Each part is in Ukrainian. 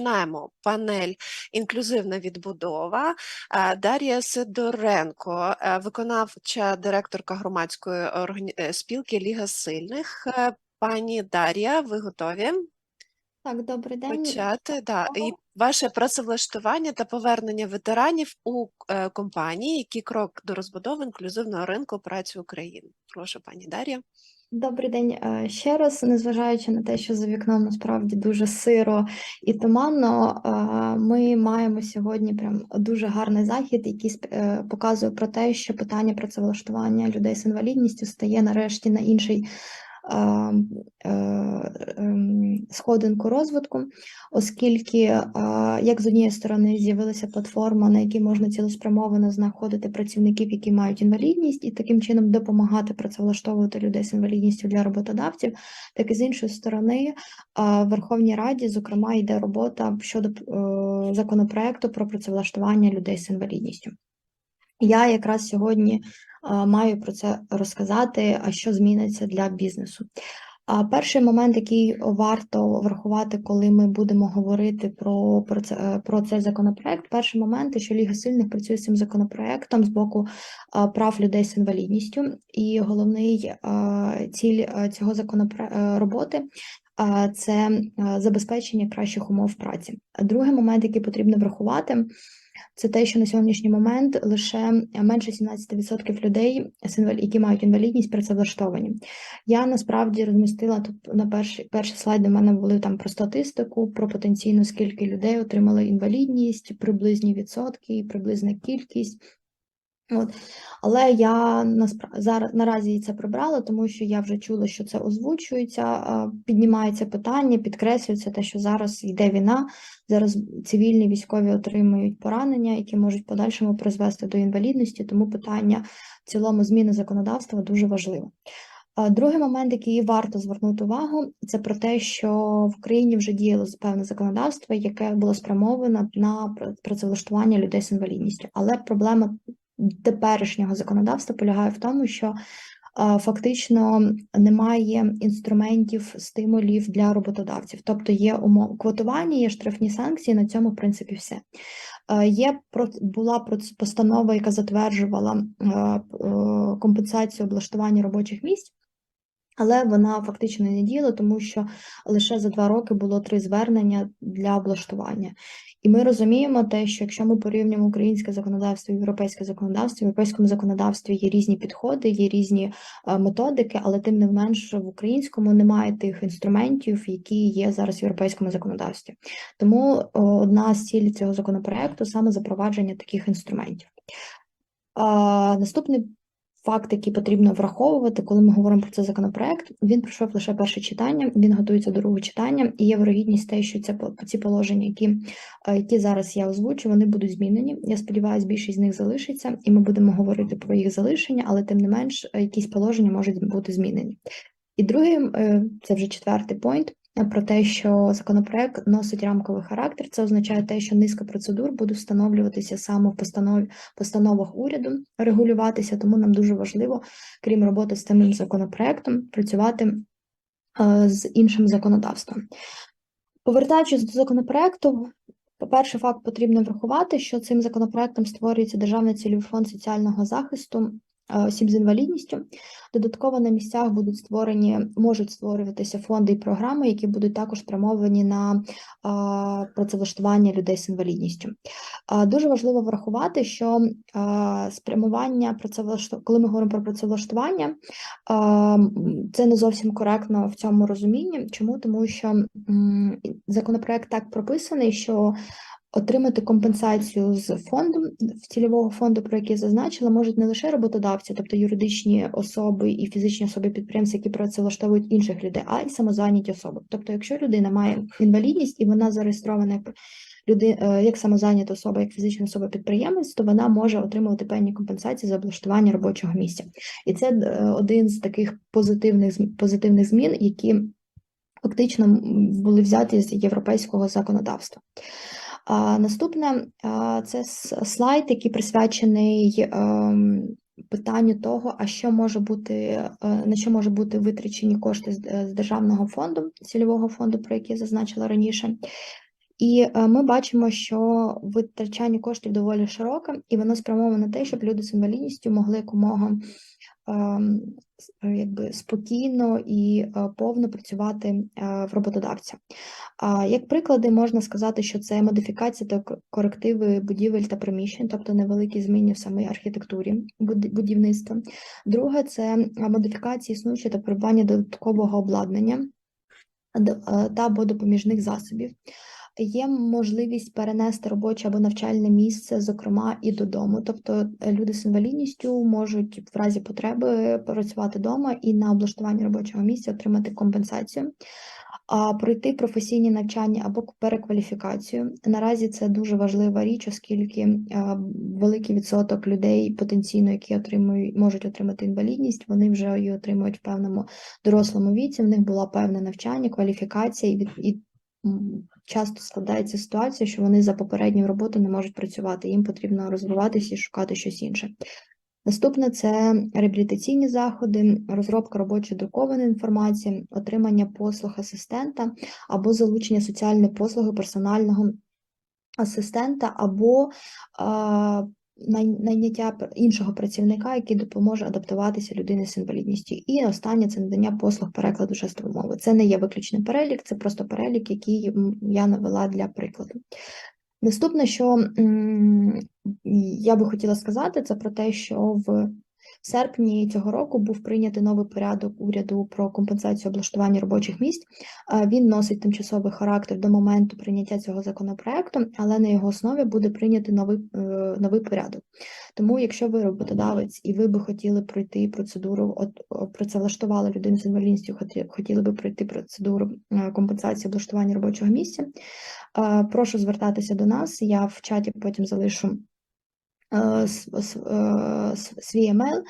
Починаємо панель інклюзивна відбудова. Е, Дар'я Сидоренко, е, виконавча директорка громадської е, спілки Ліга сильних. Пані Дар'я, ви готові Так, добрий день. почати? Да. І ваше працевлаштування та повернення ветеранів у компанії, які крок до розбудови інклюзивного ринку праці України. Прошу, пані Дар'я. Добрий день е, ще раз. Незважаючи на те, що за вікном насправді дуже сиро і туманно, е, ми маємо сьогодні прям дуже гарний захід, який е, показує про те, що питання працевлаштування людей з інвалідністю стає нарешті на інший сходинку розвитку, оскільки е, як з однієї сторони з'явилася платформа, на якій можна цілеспрямовано знаходити працівників, які мають інвалідність, і таким чином допомагати працевлаштовувати людей з інвалідністю для роботодавців, так і з іншої сторони, е, в Верховній Раді, зокрема, йде робота щодо е, законопроекту про працевлаштування людей з інвалідністю. Я якраз сьогодні маю про це розказати, а що зміниться для бізнесу. А перший момент, який варто врахувати, коли ми будемо говорити про, про, це, е, про цей законопроект, перший момент, що Ліга сильних працює з цим законопроектом з боку прав людей з інвалідністю, і головний ціль е, цього законопроекту роботи це е, забезпечення кращих умов праці. Другий момент, який потрібно врахувати, це те, що на сьогоднішній момент лише менше 17% людей, які мають інвалідність, працевлаштовані. Я насправді розмістила тут на перший перший слайд. У мене були там про статистику, про потенційно скільки людей отримали інвалідність, приблизні відсотки, приблизна кількість. От. Але я наспра- зараз наразі це прибрала, тому що я вже чула, що це озвучується, піднімається питання, підкреслюється те, що зараз йде війна, зараз цивільні військові отримують поранення, які можуть подальшому призвести до інвалідності, тому питання в цілому зміни законодавства дуже важливе. Другий момент, який варто звернути увагу, це про те, що в Україні вже діяло певне законодавство, яке було спрямовано на працевлаштування людей з інвалідністю. Але проблема теперішнього законодавства полягає в тому, що фактично немає інструментів стимулів для роботодавців. Тобто є умов квотування, є штрафні санкції. На цьому в принципі все. Е, Є була постанова, яка затверджувала е, е, компенсацію облаштування робочих місць. Але вона фактично не діяла, тому що лише за два роки було три звернення для облаштування. І ми розуміємо те, що якщо ми порівнюємо українське законодавство і європейське законодавство, в європейському законодавстві є різні підходи, є різні е, методики, але тим не менш в українському немає тих інструментів, які є зараз в європейському законодавстві. Тому одна з цілей цього законопроекту саме запровадження таких інструментів. Наступний факт, який потрібно враховувати, коли ми говоримо про цей законопроект, він пройшов лише перше читання, він готується до другого читання, і є вирогідність те, що це ці положення, які, е, які зараз я озвучу, вони будуть змінені. Я сподіваюся, більшість з них залишиться, і ми будемо говорити про їх залишення, але тим не менш, е, якісь положення можуть бути змінені. І другий, е, це вже четвертий пойнт. Про те, що законопроект носить рамковий характер, це означає те, що низка процедур буде встановлюватися саме в постанові постановах уряду регулюватися, тому нам дуже важливо, крім роботи з цим законопроектом, працювати е, з іншим законодавством. Повертаючись до законопроекту, по-перше, факт потрібно врахувати, що цим законопроектом створюється Державний цільовий фонд соціального захисту осіб з інвалідністю. Додатково на місцях будуть створені, можуть створюватися фонди і програми, які будуть також спрямовані на а, працевлаштування людей з інвалідністю. А, Дуже важливо врахувати, що спрямування працевлаштування, коли ми говоримо про працевлаштування, це не зовсім коректно в цьому розумінні. Чому? Тому що законопроект так прописаний, що Отримати компенсацію з фонду в цільового фонду, про який зазначила, можуть не лише роботодавці, тобто юридичні особи і фізичні особи підприємці, які працевлаштовують інших людей, а й самозайняті особи. Тобто, якщо людина має інвалідність і вона зареєстрована як люди, е, як самозайнята особа, як фізична особа підприємець, то вона може отримувати певні компенсації за облаштування робочого місця. І це е, один з таких позитивних позитивних змін, які фактично були взяті з європейського законодавства. Наступне це слайд, який присвячений ем, питанню того, а що може бути, е, на що може бути витрачені кошти з, е, державного фонду, цільового фонду, про який я зазначила раніше. І е, ми бачимо, що витрачання коштів доволі широке, і воно спрямовано на те, щоб люди з інвалідністю могли якомога якби спокійно і е, повно працювати е, в роботодавця. Як приклади можна сказати, що це модифікація та корективи будівель та приміщень, тобто невеликі зміни в самій архітектурі будівництва. Друге це е, модифікації існуючого та придбання додаткового обладнання е, та або допоміжних засобів. Є можливість перенести робоче або навчальне місце, зокрема, і додому. Тобто е, люди з інвалідністю можуть в разі потреби працювати вдома і на облаштуванні робочого місця отримати компенсацію. А пройти професійні навчання або перекваліфікацію. Наразі це дуже важлива річ, оскільки великий відсоток людей потенційно, які отримують, можуть отримати інвалідність, вони вже її отримують в певному дорослому віці. В них була певне навчання, кваліфікація, і, і часто складається ситуація, що вони за попередню роботу не можуть працювати. Їм потрібно розвиватися і шукати щось інше. Наступне це реабілітаційні заходи, розробка робочої друкованої інформації, отримання послуг асистента або залучення соціальної послуги персонального асистента, або найняття іншого працівника, який допоможе адаптуватися людини з інвалідністю. І останнє це надання послуг перекладу жестової мови. Це не є виключний перелік, це просто перелік, який я навела для прикладу. Наступне, що я би хотіла сказати, це про те, що в серпні цього року був прийнятий новий порядок уряду про компенсацію облаштування робочих місць. Він носить тимчасовий характер до моменту прийняття цього законопроекту, але на його основі буде прийнятий новий, е, новий порядок. Тому, якщо ви роботодавець і ви би хотіли пройти процедуру, от о, працевлаштували людину з інвалідністю, хоті- хотіли би пройти процедуру е, компенсації облаштування робочого місця, е, прошу звертатися до нас. Я в чаті потім залишу свій емейл,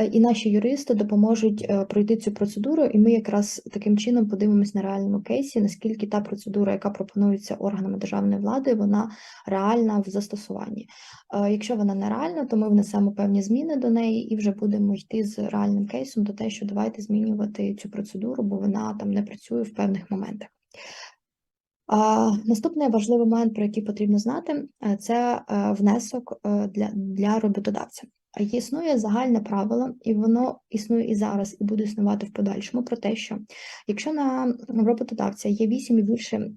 е, і наші юристи допоможуть е, пройти цю процедуру, і ми якраз таким чином подивимось на реальному кейсі, наскільки та процедура, яка пропонується органами державної влади, вона реальна в застосуванні. Е, Якщо вона не реальна, то ми внесемо певні зміни до неї і вже будемо йти з реальним кейсом до те, що давайте змінювати цю процедуру, бо вона там не працює в певних моментах. Наступний важливий момент, про який потрібно знати, е, це е, внесок е, для, для роботодавця. Існує загальне правило, і воно існує і зараз, і буде існувати в подальшому про те, що якщо на роботодавця є 8 і більше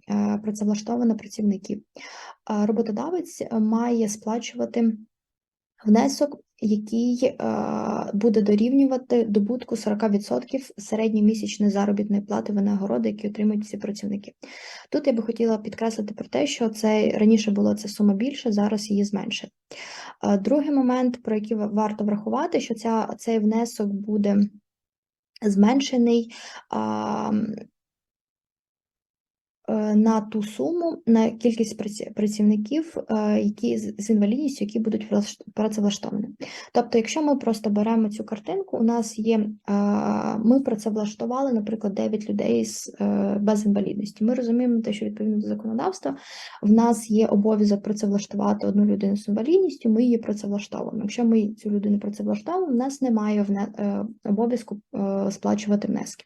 працевлаштовано працівників, роботодавець має сплачувати внесок, який е, буде дорівнювати добутку 40% середньомісячної заробітної плати винагороди, які отримують ці працівники. Тут я би хотіла підкреслити про те, що це раніше була ця сума більше, зараз її зменшить. Е, Другий момент, про який варто врахувати, що ця, цей внесок буде зменшений на ту суму, на кількість працівників, е, які з інвалідністю, які будуть працевлаштовані. Тобто, якщо ми просто беремо цю картинку, у нас є, е, ми працевлаштували, наприклад, 9 людей з, е, без інвалідності. Ми розуміємо те, що відповідно до законодавства в нас є обов'язок працевлаштувати одну людину з інвалідністю, ми її працевлаштовуємо. Якщо ми цю людину працевлаштовуємо, в нас немає е, обов'язку е, сплачувати внески.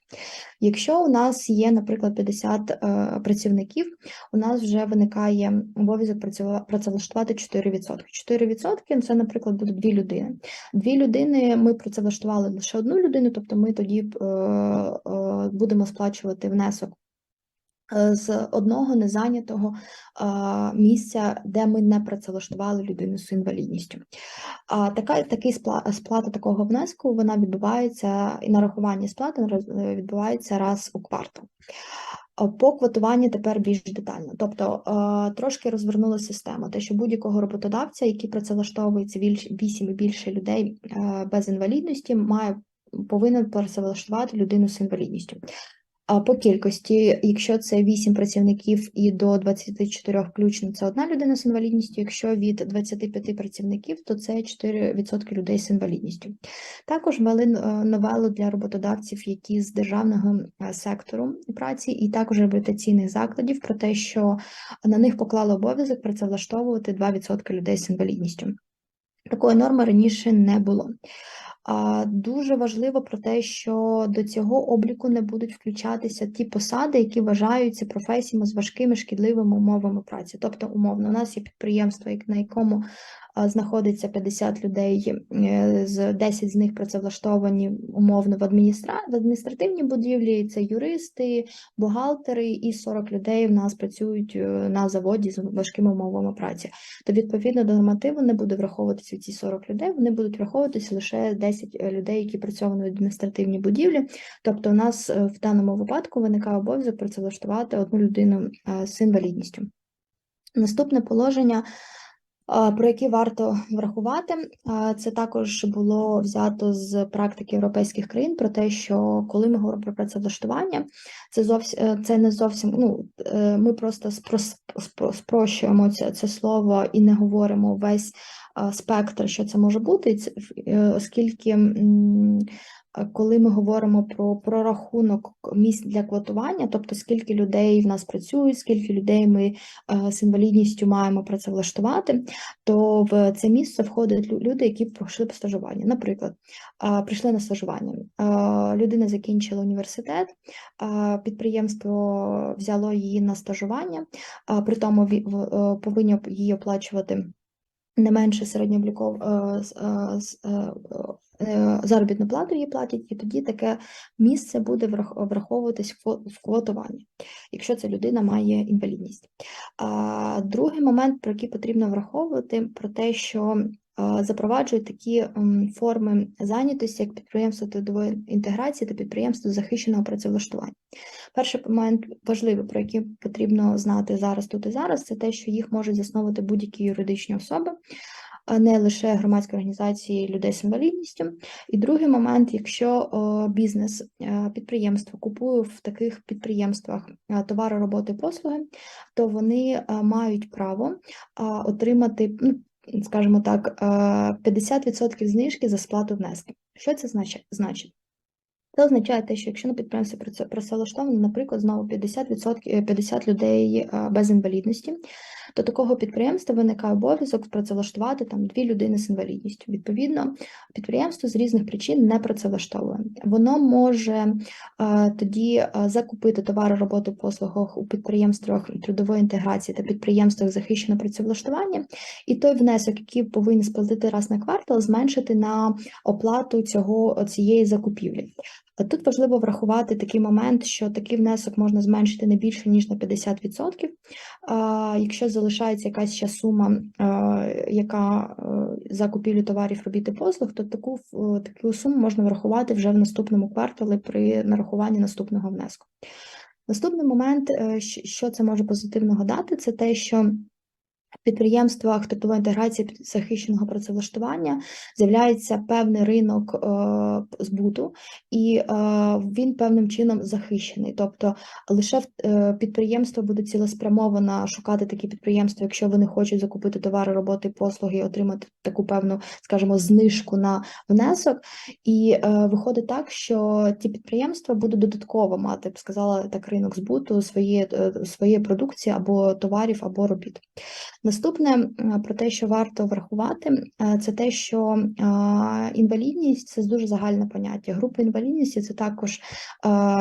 Якщо у нас є, наприклад, 50 е, працівників, у нас вже виникає обов'язок працевлаштувати 4%. 4% – це, наприклад, буде дві людини. Дві людини ми працевлаштували лише одну людину, тобто ми тоді е, е, будемо сплачувати внесок е, з одного незайнятого місця, де ми не працевлаштували людину з інвалідністю. А така такий спла- сплата такого внеску вона відбувається і нарахування сплати відбувається раз у квартал. А По квотуванню тепер більш детально. Тобто е, трошки розвернула систему. Те, що будь-якого роботодавця, який працевлаштовується вісім і більше людей е, без інвалідності, має повинен працевлаштувати людину з інвалідністю. По кількості, якщо це 8 працівників і до 24 включно, це одна людина з інвалідністю. Якщо від 25 працівників, то це 4% людей з інвалідністю. Також ввели е, новелу для роботодавців, які з державного е, сектору праці, і також реабілітаційних закладів, про те, що на них поклали обов'язок працевлаштовувати 2% людей з інвалідністю. Такої норми раніше не було. Дуже важливо про те, що до цього обліку не будуть включатися ті посади, які вважаються професіями з важкими шкідливими умовами праці. Тобто, умовно, у нас є підприємство, на якому знаходиться 50 людей, е, з 10 з них працевлаштовані умовно в адміністра... в адміністративній будівлі. Це юристи, бухгалтери, і 40 людей в нас працюють е, на заводі з важкими умовами праці. То відповідно до нормативу не буде враховуватися ці 40 людей, вони будуть враховуватися лише 10 людей, які працювали в адміністративній будівлі. Тобто, у нас е, в даному випадку виникає обов'язок працевлаштувати одну людину е, з інвалідністю. Наступне положення, про яке варто врахувати, це також було взято з практики європейських країн про те, що коли ми говоримо про працевлаштування, це зовсім це не зовсім. Ну е, ми просто спрощуємо це, це слово і не говоримо весь спектр, що це може бути, е, оскільки. А Коли ми говоримо про прорахунок місць для квотування, тобто скільки людей в нас працюють, скільки людей ми е, з інвалідністю маємо працевлаштувати, то в це місце входять люди, які пройшли по стажуванню. Наприклад, прийшли на стажування. Людина закінчила університет, підприємство взяло її на стажування, при тому е, повинні її оплачувати. Не менше середньообліков е, е, е, заробітну плату її платять, і тоді таке місце буде враховуватись в квотуванні, якщо ця людина має інвалідність. Другий момент, про який потрібно враховувати, про те, що запроваджують такі форми зайнятості, як підприємство трудової інтеграції та підприємство захищеного працевлаштування. Перший момент важливий, про який потрібно знати зараз тут і зараз, це те, що їх можуть засновувати будь-які юридичні особи, а не лише громадські організації людей з інвалідністю. І другий момент, якщо бізнес, е, підприємство купує в таких підприємствах е, товари, роботи, послуги, то вони е, мають право отримати, ну, скажімо так, е, 50% знижки за сплату внесків. Що це значить? Це означає те, що якщо на підприємстві праце- працевлаштовано, наприклад, знову 50%, е, 50 людей е, без інвалідності, то такого підприємства виникає обов'язок працевлаштувати там дві людини з інвалідністю. Відповідно, підприємство з різних причин не працевлаштовує. Воно може е, тоді е, закупити товари, роботи, послугах у підприємствах трудової інтеграції та підприємствах захищеного працевлаштування, і той внесок, який повинен сплатити раз на квартал, зменшити на оплату цього цієї закупівлі. Тут важливо врахувати такий момент, що такий внесок можна зменшити не більше ніж на 50%. Якщо залишається якась ще сума, е, яка е, за купівлю товарів робіт і послуг, то таку таку суму можна врахувати вже в наступному кварталі при нарахуванні наступного внеску. Наступний момент, е, що це може позитивного дати, це те, що підприємствах трудової інтеграції захищеного працевлаштування з'являється певний ринок е, збуту, і е, він певним чином захищений. Тобто лише е, підприємство буде цілеспрямовано шукати такі підприємства, якщо вони хочуть закупити товари, роботи, послуги і отримати таку певну, скажімо, знижку на внесок. І е, виходить так, що ті підприємства будуть додатково мати, б сказала, так ринок збуту своєї е, своєї продукції або товарів, або робіт. Наступне про те, що варто врахувати, це те, що інвалідність це дуже загальне поняття. Група інвалідності це також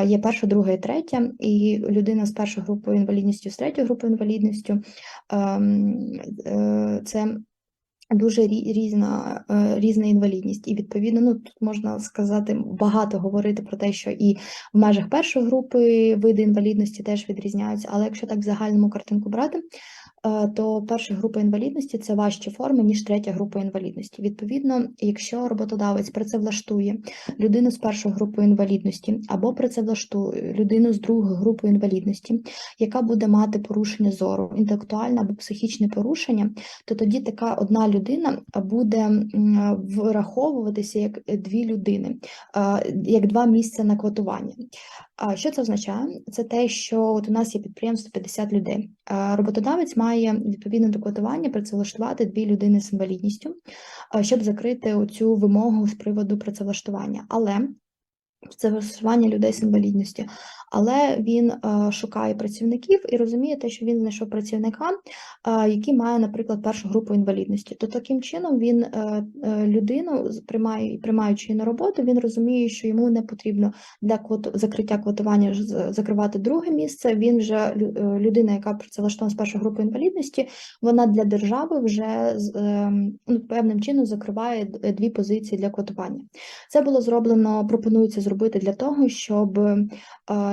є перша, друга і третя, і людина з першою групою інвалідністю, з третьою групою інвалідністю ем, е, це. Дуже різна, е, різна інвалідність, і відповідно, ну тут можна сказати багато говорити про те, що і в межах першої групи види інвалідності теж відрізняються. Але якщо так в загальному картинку брати, то перша група інвалідності це важчі форми, ніж третя група інвалідності. Відповідно, якщо роботодавець працевлаштує людину з першої групи інвалідності або працевлаштує людину з другої групи інвалідності, яка буде мати порушення зору, інтелектуальне або психічне порушення, то тоді така одна людина буде враховуватися як дві людини, е, як два місця на квотування. А що це означає? Це те, що от у нас є підприємство 50 людей. Роботодавець має відповідно до квотування працевлаштувати дві людини з інвалідністю, щоб закрити цю вимогу з приводу працевлаштування. Але працевлаштування людей з інвалідністю. Але він е, шукає працівників і розуміє те, що він знайшов працівника, е, який має, наприклад, першу групу інвалідності. То таким чином він е, е, людину приймає, приймаючи її на роботу, він розуміє, що йому не потрібно для квот, закриття квотування закривати друге місце. Він вже е, людина, яка працевлаштована з першої групи інвалідності, вона для держави вже ем, ну, певним чином закриває дві позиції для квотування. Це було зроблено, пропонується зробити для того, щоб е,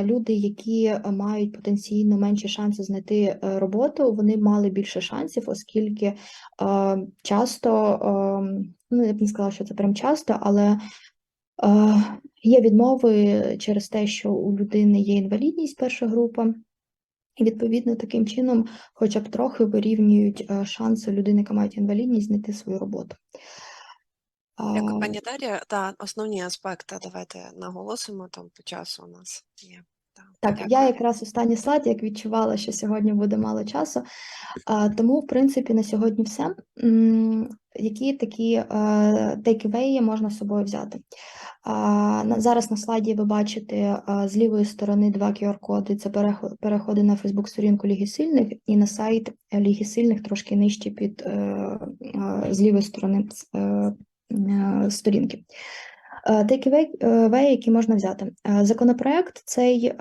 люди, які е, мають потенційно менші шанси знайти е, роботу, вони мали більше шансів, оскільки часто, ну я б не сказала, що це прям часто, але є відмови через те, що у людини є інвалідність перша група. І відповідно таким чином, хоча б трохи вирівнюють шанси людини, яка має інвалідність, знайти свою роботу. Дякую, пані Дар'я. Та основні аспекти давайте наголосимо там по часу у нас є. Та, Так, я якраз останній слайд, як відчувала, що сьогодні буде мало часу. Тому, в принципі, на сьогодні все. Які такі тейківеї можна з собою взяти? Зараз на слайді ви бачите з лівої сторони два QR-коди. Це перехо- переходи на Фейсбук-сторінку Ліги Сильних і на сайт Ліги Сильних трошки нижче під е, е, з лівої сторони е, е, сторінки. Тейківей, які можна взяти. Е, Законопроект цей е,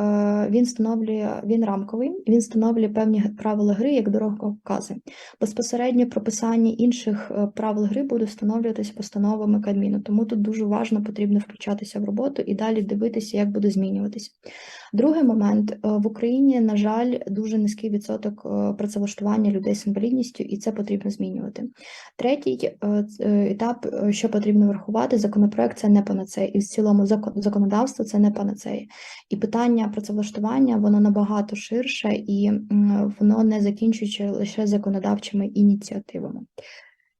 він встановлює, він рамковий, він встановлює певні правила гри як дороговкази. Безпосередньо прописання інших е, правил гри буде встановлюватися постановами Кабміну, тому тут дуже важно потрібно включатися в роботу і далі дивитися, як буде змінюватися. Другий момент е, в Україні, на жаль, дуже низький відсоток е, працевлаштування людей з інвалідністю, і це потрібно змінювати. Третій е, етап, що потрібно врахувати, законопроект це не панацея, і в цілому закон- законодавство це не панацея. І питання працевлаштування воно набагато ширше і воно не закінчується лише законодавчими ініціативами.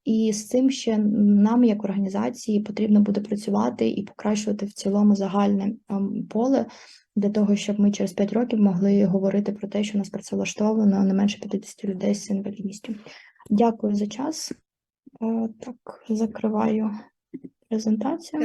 І з цим ще нам, як організації, потрібно буде працювати і покращувати в цілому загальне ем, поле для того, щоб ми через 5 років могли говорити про те, що нас працевлаштовано не менше 50 людей з інвалідністю. Дякую за час. Е, Так, закриваю презентацію.